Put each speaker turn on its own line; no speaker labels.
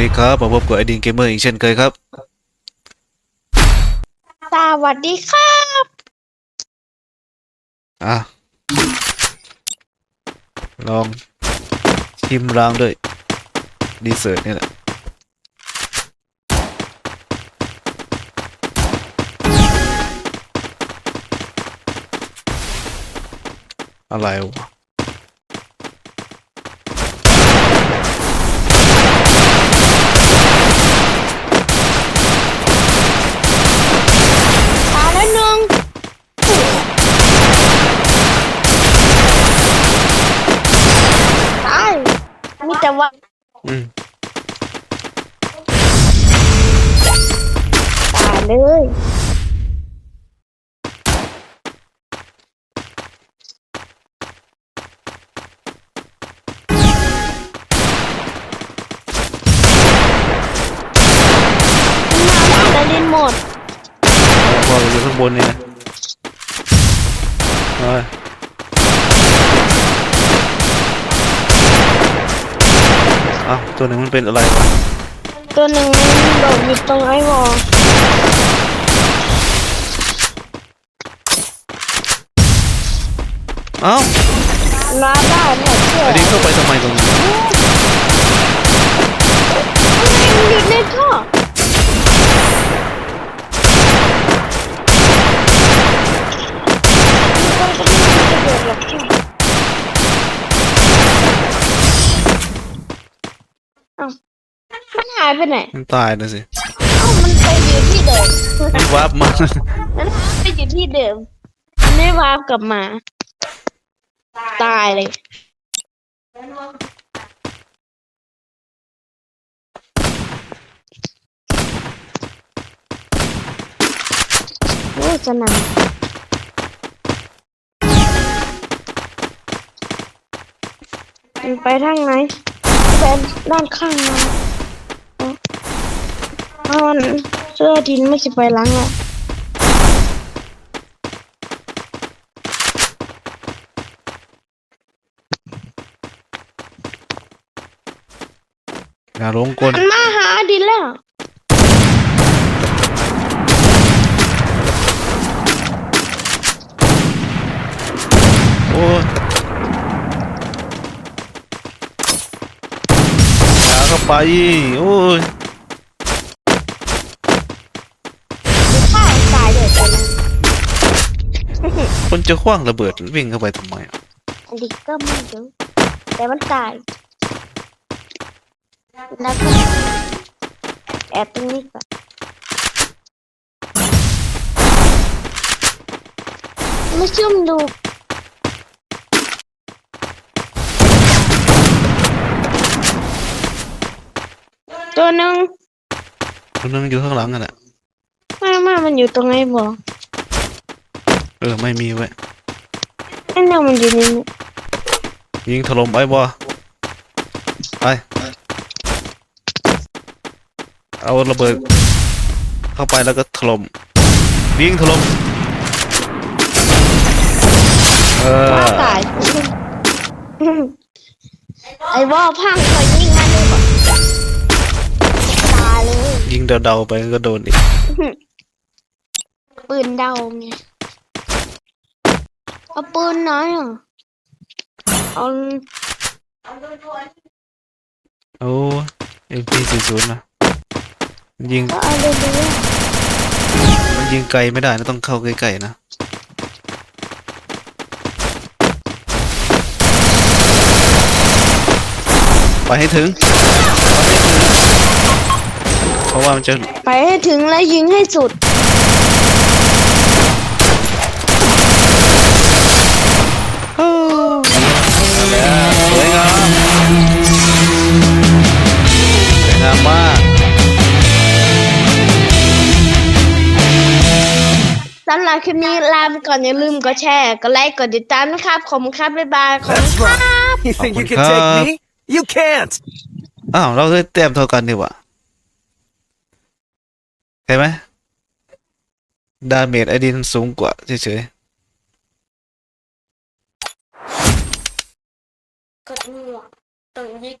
ดีครับมาพบกับไอดินเกมเมอร์อีกเช่นเคยครับ
สวัสดีครับ
อะ ลองชิมรางด้วย ดีเซอร์ตนี่แหละ อะไรวะ
ตายแล้วหนึ่งตายมีแต่ ว่า
อืม
ตายเลยมาบ้านแล้วเล่นหมด
พอเราอยู่ข้างบนนี่นะเอาไป อ้าวตัวหนึ่งมันเป็นอะไรวะ
ตัวหนึ่งโดดอยู่ตรงไอ้วอล
อ้าว
มาได้เนี่ยเชื่อ
ไอดินเข้าไปทำไมตรงนี้
ทำไมมันอยู่ในท่อมันก็ไม่ได้เกิดหรอกค่ะเอ้ามัน หายไปไหน
มันตายนะสิ
เอ้ามันไปอยู่ที่เดิม
มันวาร์ปมา
มันไปอยู่ที่เดิมมันไม่วาร์ปกลับมา ตายเลยโอ้จะนำมันไปทางไหนไปด้านข้างมันเอ้าเพราะ มันเสื้อดินไม่สิไปล้างอะ
อย่าหลงกล
มันมาหาดินแล้ว
โอ้ยอย่าเข้าไปโอ้ย คนจะคว้างระเบิดวิ่งเข้าไปทำไมอะ
อันนี้ก็ไม่รู้แต่มันตาย แล้วก็แอบตรงนี้ก่อนมาซุ่มดูตัวหนึ่ง
คนนึงอยู่ข้างหลังอะน่ะ
ไม่ไม่มันอยู่ตรงไหนบอก
เออไม่มีไว้ย
ไอ้นั่นมันอยู่ในนี้
ยิงถล่มไอ้บอไปเอาระเบิดเข้าไปแล้วก็ถล่มยิงถล่มเออ
ว่าตายไอ้ว่าพังเคยยิงมันเลยบอกตายเลย
ยิงเดาๆไปก็โดนอีก
ปืนเดาไง เอาปืนน้อยอะเอา
โอ้เอ็มพีสี่ศูนย์นะยิง
ก็เอาเรื่อย
มันยิงไกลไม่ได้นะต้องเข้าใกล้ๆนะไปให้ถึงเพราะว่ามันจะ
ๆไปให้ถึงแล้วยิงให้สุด สำหรับคลิปนี้ลาไปก่อนอย่าลืมกดแชร์กดไลค์กดติดตามนะครับขอบคุณครับบ๊ายบายขอบคุณ
That's
ครับ
right. You think you can
Come.
take me? You can't.
อ้าวเราได้แต้มเท่ากันดีกว่าเห็นไหมดาเมจไอดินสูงกว่าเฉย
กดหมวกตรงยิก